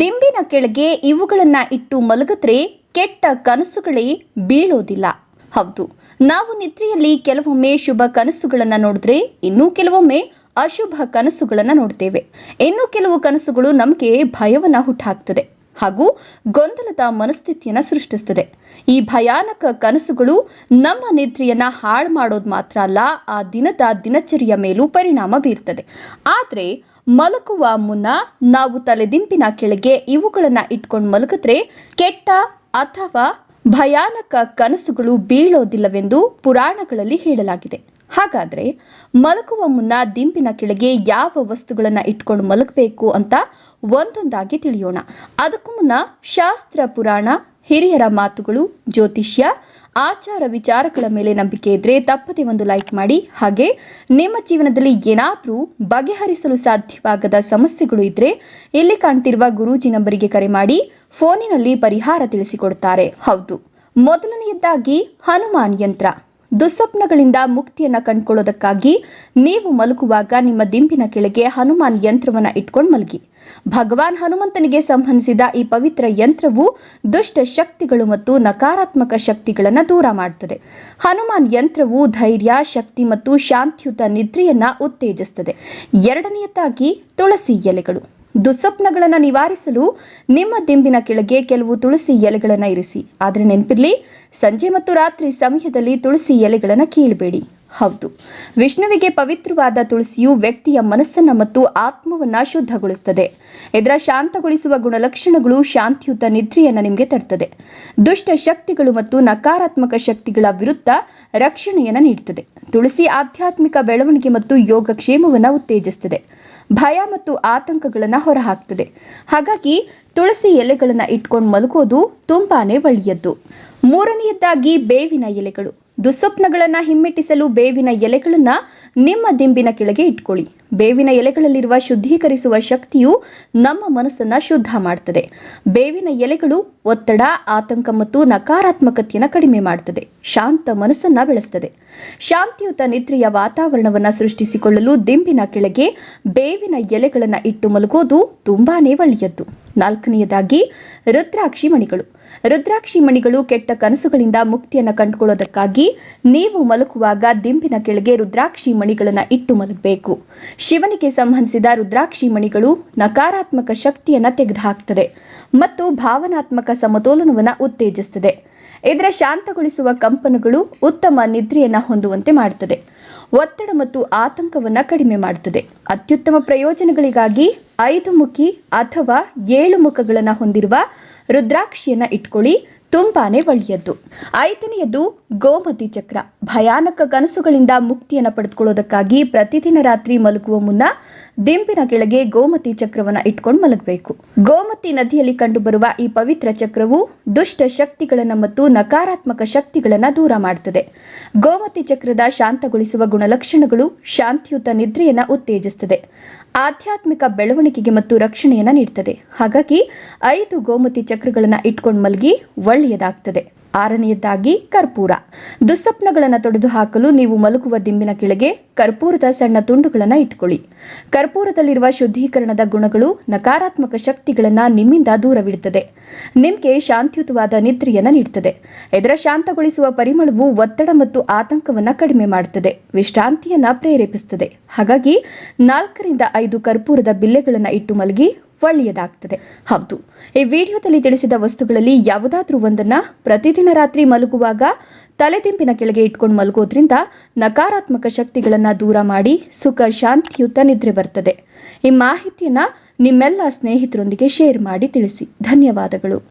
ದಿಂಬಿನ ಕೆಳಗೆ ಇವುಗಳನ್ನ ಇಟ್ಟು ಮಲಗಿದ್ರೆ ಕೆಟ್ಟ ಕನಸುಗಳೇ ಬೀಳೋದಿಲ್ಲ. ಹೌದು, ನಾವು ನಿದ್ರೆಯಲ್ಲಿ ಕೆಲವೊಮ್ಮೆ ಶುಭ ಕನಸುಗಳನ್ನು ನೋಡಿದ್ರೆ ಇನ್ನೂ ಕೆಲವೊಮ್ಮೆ ಅಶುಭ ಕನಸುಗಳನ್ನು ನೋಡ್ತೇವೆ. ಇನ್ನೂ ಕೆಲವು ಕನಸುಗಳು ನಮಗೆ ಭಯವನ್ನ ಹುಟ್ಟಾಕ್ತದೆ. ಹಾಗೂ ಗೊಂದಲದ ಮನಸ್ಥಿತಿಯನ್ನು ಸೃಷ್ಟಿಸ್ತದೆ. ಈ ಭಯಾನಕ ಕನಸುಗಳು ನಮ್ಮ ನಿದ್ರೆಯನ್ನು ಹಾಳು ಮಾಡೋದು ಮಾತ್ರ ಅಲ್ಲ, ಆ ದಿನದ ದಿನಚರಿಯ ಮೇಲೂ ಪರಿಣಾಮ ಬೀರ್ತದೆ. ಆದರೆ ಮಲಕುವ ಮುನ್ನ ನಾವು ತಲೆದಿಂಪಿನ ಕೆಳಗೆ ಇವುಗಳನ್ನು ಇಟ್ಕೊಂಡು ಮಲಗಿದ್ರೆ ಕೆಟ್ಟ ಅಥವಾ ಭಯಾನಕ ಕನಸುಗಳು ಬೀಳೋದಿಲ್ಲವೆಂದು ಪುರಾಣಗಳಲ್ಲಿ ಹೇಳಲಾಗಿದೆ. ಹಾಗಾದ್ರೆ ಮಲಗುವ ಮುನ್ನ ದಿಂಬಿನ ಕೆಳಗೆ ಯಾವ ವಸ್ತುಗಳನ್ನ ಇಟ್ಕೊಂಡು ಮಲಗಬೇಕು ಅಂತ ಒಂದೊಂದಾಗಿ ತಿಳಿಯೋಣ. ಅದಕ್ಕೂ ಮುನ್ನ ಶಾಸ್ತ್ರ, ಪುರಾಣ, ಹಿರಿಯರ ಮಾತುಗಳು, ಜ್ಯೋತಿಷ್ಯ, ಆಚಾರ ವಿಚಾರಗಳ ಮೇಲೆ ನಂಬಿಕೆ ಇದ್ರೆ ತಪ್ಪದೆ ಒಂದು ಲೈಕ್ ಮಾಡಿ. ಹಾಗೆ ನಿಮ್ಮ ಜೀವನದಲ್ಲಿ ಏನಾದರೂ ಬಗೆಹರಿಸಲು ಸಾಧ್ಯವಾಗದ ಸಮಸ್ಯೆಗಳು ಇದ್ರೆ ಇಲ್ಲಿ ಕಾಣ್ತಿರುವ ಗುರೂಜಿ ನಂಬರಿಗೆ ಕರೆ ಮಾಡಿ, ಫೋನಿನಲ್ಲಿ ಪರಿಹಾರ ತಿಳಿಸಿಕೊಡ್ತಾರೆ. ಹೌದು. ಮೊದಲನೆಯದಾಗಿ ಹನುಮಾನ್ ಯಂತ್ರ. ದುಸ್ವಪ್ನಗಳಿಂದ ಮುಕ್ತಿಯನ್ನು ಕಂಡುಕೊಳ್ಳೋದಕ್ಕಾಗಿ ನೀವು ಮಲಗುವಾಗ ನಿಮ್ಮ ದಿಂಬಿನ ಕೆಳಗೆ ಹನುಮಾನ್ ಯಂತ್ರವನ್ನು ಇಟ್ಕೊಂಡು ಮಲಗಿ. ಭಗವಾನ್ ಹನುಮಂತನಿಗೆ ಸಂಬಂಧಿಸಿದ ಈ ಪವಿತ್ರ ಯಂತ್ರವು ದುಷ್ಟ ಶಕ್ತಿಗಳು ಮತ್ತು ನಕಾರಾತ್ಮಕ ಶಕ್ತಿಗಳನ್ನು ದೂರ ಮಾಡುತ್ತದೆ ಹನುಮಾನ್ ಯಂತ್ರವು ಧೈರ್ಯ, ಶಕ್ತಿ ಮತ್ತು ಶಾಂತಿಯುತ ನಿದ್ರೆಯನ್ನು ಉತ್ತೇಜಿಸುತ್ತದೆ ಎರಡನೆಯದಾಗಿ ತುಳಸಿ ಎಲೆಗಳು. ದುಸ್ವಪ್ನಗಳನ್ನು ನಿವಾರಿಸಲು ನಿಮ್ಮ ದಿಂಬಿನ ಕೆಳಗೆ ಕೆಲವು ತುಳಸಿ ಎಲೆಗಳನ್ನು ಇರಿಸಿ. ಆದರೆ ನೆನಪಿರಲಿ, ಸಂಜೆ ಮತ್ತು ರಾತ್ರಿ ಸಮಯದಲ್ಲಿ ತುಳಸಿ ಎಲೆಗಳನ್ನು ಕೀಳಬೇಡಿ. ಹೌದು. ವಿಷ್ಣುವಿಗೆ ಪವಿತ್ರವಾದ ತುಳಸಿಯು ವ್ಯಕ್ತಿಯ ಮನಸ್ಸನ್ನು ಮತ್ತು ಆತ್ಮವನ್ನ ಶುದ್ಧಗೊಳಿಸುತ್ತದೆ ಇದರ ಶಾಂತಗೊಳಿಸುವ ಗುಣಲಕ್ಷಣಗಳು ಶಾಂತಿಯುತ ನಿದ್ರೆಯನ್ನು ನಿಮಗೆ ತರ್ತದೆ. ದುಷ್ಟ ಶಕ್ತಿಗಳು ಮತ್ತು ನಕಾರಾತ್ಮಕ ಶಕ್ತಿಗಳ ವಿರುದ್ಧ ರಕ್ಷಣೆಯನ್ನು ನೀಡುತ್ತದೆ ತುಳಸಿ ಆಧ್ಯಾತ್ಮಿಕ ಬೆಳವಣಿಗೆ ಮತ್ತು ಯೋಗಕ್ಷೇಮವನ್ನು ಉತ್ತೇಜಿಸುತ್ತದೆ ಭಯ ಮತ್ತು ಆತಂಕಗಳನ್ನು ಹೊರಹಾಕ್ತದೆ. ಹಾಗಾಗಿ ತುಳಸಿ ಎಲೆಗಳನ್ನು ಇಟ್ಕೊಂಡು ಮಲಗೋದು ತುಂಬಾನೇ ಒಳ್ಳೆಯದ್ದು. ಮೂರನೆಯದ್ದಾಗಿ ಬೇವಿನ ಎಲೆಗಳು. ದುಸ್ವಪ್ನಗಳನ್ನು ಹಿಮ್ಮೆಟ್ಟಿಸಲು ಬೇವಿನ ಎಲೆಗಳನ್ನು ನಿಮ್ಮ ದಿಂಬಿನ ಕೆಳಗೆ ಇಟ್ಕೊಳ್ಳಿ. ಬೇವಿನ ಎಲೆಗಳಲ್ಲಿರುವ ಶುದ್ಧೀಕರಿಸುವ ಶಕ್ತಿಯು ನಮ್ಮ ಮನಸ್ಸನ್ನು ಶುದ್ಧ ಮಾಡ್ತದೆ. ಬೇವಿನ ಎಲೆಗಳು ಒತ್ತಡ, ಆತಂಕ ಮತ್ತು ನಕಾರಾತ್ಮಕತೆಯನ್ನು ಕಡಿಮೆ ಮಾಡ್ತದೆ. ಶಾಂತ ಮನಸ್ಸನ್ನು ಬೆಳೆಸ್ತದೆ. ಶಾಂತಿಯುತ ನಿದ್ರೆಯ ವಾತಾವರಣವನ್ನು ಸೃಷ್ಟಿಸಿಕೊಳ್ಳಲು ದಿಂಬಿನ ಕೆಳಗೆ ಬೇವಿನ ಎಲೆಗಳನ್ನು ಇಟ್ಟು ಮಲಗೋದು ತುಂಬಾನೇ ಒಳ್ಳೆಯದ್ದು. ನಾಲ್ಕನೆಯದಾಗಿ ರುದ್ರಾಕ್ಷಿ ಮಣಿಗಳು. ರುದ್ರಾಕ್ಷಿ ಮಣಿಗಳು ಕೆಟ್ಟ ಕನಸುಗಳಿಂದ ಮುಕ್ತಿಯನ್ನು ಕಂಡುಕೊಳ್ಳೋದಕ್ಕಾಗಿ ನೀವು ಮಲಗುವಾಗ ದಿಂಬಿನ ಕೆಳಗೆ ರುದ್ರಾಕ್ಷಿ ಮಣಿಗಳನ್ನು ಇಟ್ಟು ಮಲಗಬೇಕು. ಶಿವನಿಗೆ ಸಂಬಂಧಿಸಿದ ರುದ್ರಾಕ್ಷಿ ಮಣಿಗಳು ನಕಾರಾತ್ಮಕ ಶಕ್ತಿಯನ್ನು ತೆಗೆದುಹಾಕ್ತದೆ ಮತ್ತು ಭಾವನಾತ್ಮಕ ಸಮತೋಲನವನ್ನು ಉತ್ತೇಜಿಸುತ್ತದೆ ಇದರ ಶಾಂತಗೊಳಿಸುವ ಕಂಪನಗಳು ಉತ್ತಮ ನಿದ್ರೆಯನ್ನು ಹೊಂದುವಂತೆ ಮಾಡುತ್ತದೆ ಒತ್ತಡ ಮತ್ತು ಆತಂಕವನ್ನು ಕಡಿಮೆ ಮಾಡುತ್ತದೆ ಅತ್ಯುತ್ತಮ ಪ್ರಯೋಜನಗಳಿಗಾಗಿ ಐದು ಮುಖಿ ಅಥವಾ ಏಳು ಮುಖಗಳನ್ನು ಹೊಂದಿರುವ ರುದ್ರಾಕ್ಷಿಯನ್ನು ಇಟ್ಕೊಳ್ಳಿ. ತುಂಬಾನೇ ಒಳ್ಳೆಯದ್ದು. ಐದನೆಯದು ಗೋಮತಿ ಚಕ್ರ. ಭಯಾನಕ ಕನಸುಗಳಿಂದ ಮುಕ್ತಿಯನ್ನು ಪಡೆದುಕೊಳ್ಳೋದಕ್ಕಾಗಿ ಪ್ರತಿದಿನ ರಾತ್ರಿ ಮಲಗುವ ಮುನ್ನ ದಿಂಬಿನ ಕೆಳಗೆ ಗೋಮತಿ ಚಕ್ರವನ್ನು ಇಟ್ಕೊಂಡು ಮಲಗಬೇಕು. ಗೋಮತಿ ನದಿಯಲ್ಲಿ ಕಂಡುಬರುವ ಈ ಪವಿತ್ರ ಚಕ್ರವು ದುಷ್ಟ ಶಕ್ತಿಗಳನ್ನು ಮತ್ತು ನಕಾರಾತ್ಮಕ ಶಕ್ತಿಗಳನ್ನು ದೂರ ಮಾಡುತ್ತದೆ ಗೋಮತಿ ಚಕ್ರದ ಶಾಂತಗೊಳಿಸುವ ಗುಣಲಕ್ಷಣಗಳು ಶಾಂತಿಯುತ ನಿದ್ರೆಯನ್ನು ಉತ್ತೇಜಿಸುತ್ತದೆ ಆಧ್ಯಾತ್ಮಿಕ ಬೆಳವಣಿಗೆಗೆ ಮತ್ತು ರಕ್ಷಣೆಯನ್ನು ನೀಡುತ್ತದೆ ಹಾಗಾಗಿ ಐದು ಗೋಮತಿ ಚಕ್ರಗಳನ್ನು ಇಟ್ಕೊಂಡು ಮಲಗಿ ಒಳ್ಳೆಯದಾಗ್ತದೆ ಆರನೆಯದಾಗಿ ಕರ್ಪೂರ. ದುಸ್ಸಪ್ನಗಳನ್ನು ತೊಡೆದು ಹಾಕಲು ನೀವು ಮಲಗುವ ದಿಂಬಿನ ಕೆಳಗೆ ಕರ್ಪೂರದ ಸಣ್ಣ ತುಂಡುಗಳನ್ನು ಇಟ್ಕೊಳ್ಳಿ. ಕರ್ಪೂರದಲ್ಲಿರುವ ಶುದ್ಧೀಕರಣದ ಗುಣಗಳು ನಕಾರಾತ್ಮಕ ಶಕ್ತಿಗಳನ್ನು ನಿಮ್ಮಿಂದ ದೂರವಿಡುತ್ತದೆ ನಿಮಗೆ ಶಾಂತಿಯುತವಾದ ನಿದ್ರೆಯನ್ನು ನೀಡುತ್ತದೆ ಇದರ ಶಾಂತಗೊಳಿಸುವ ಪರಿಮಳವು ಒತ್ತಡ ಮತ್ತು ಆತಂಕವನ್ನು ಕಡಿಮೆ ಮಾಡುತ್ತದೆ ವಿಶ್ರಾಂತಿಯನ್ನು ಪ್ರೇರೇಪಿಸುತ್ತದೆ ಹಾಗಾಗಿ ನಾಲ್ಕರಿಂದ ಐದು ಕರ್ಪೂರದ ಬಿಲ್ಲೆಗಳನ್ನು ಇಟ್ಟು ಮಲಗಿ ಒಳ್ಳೆಯದಾಗ್ತದೆ. ಹೌದು. ಈ ವಿಡಿಯೋದಲ್ಲಿ ತಿಳಿಸಿದ ವಸ್ತುಗಳಲ್ಲಿ ಯಾವುದಾದ್ರೂ ಒಂದನ್ನ ಪ್ರತಿದಿನ ರಾತ್ರಿ ಮಲಗುವಾಗ ತಲೆದಿಂಪಿನ ಕೆಳಗೆ ಇಟ್ಕೊಂಡು ಮಲಗೋದ್ರಿಂದ ನಕಾರಾತ್ಮಕ ಶಕ್ತಿಗಳನ್ನು ದೂರ ಮಾಡಿ ಸುಖ ಶಾಂತಿಯುತ ನಿದ್ರೆ ಬರ್ತದೆ. ಈ ಮಾಹಿತಿಯನ್ನ ನಿಮ್ಮೆಲ್ಲ ಸ್ನೇಹಿತರೊಂದಿಗೆ ಶೇರ್ ಮಾಡಿ ತಿಳಿಸಿ. ಧನ್ಯವಾದಗಳು.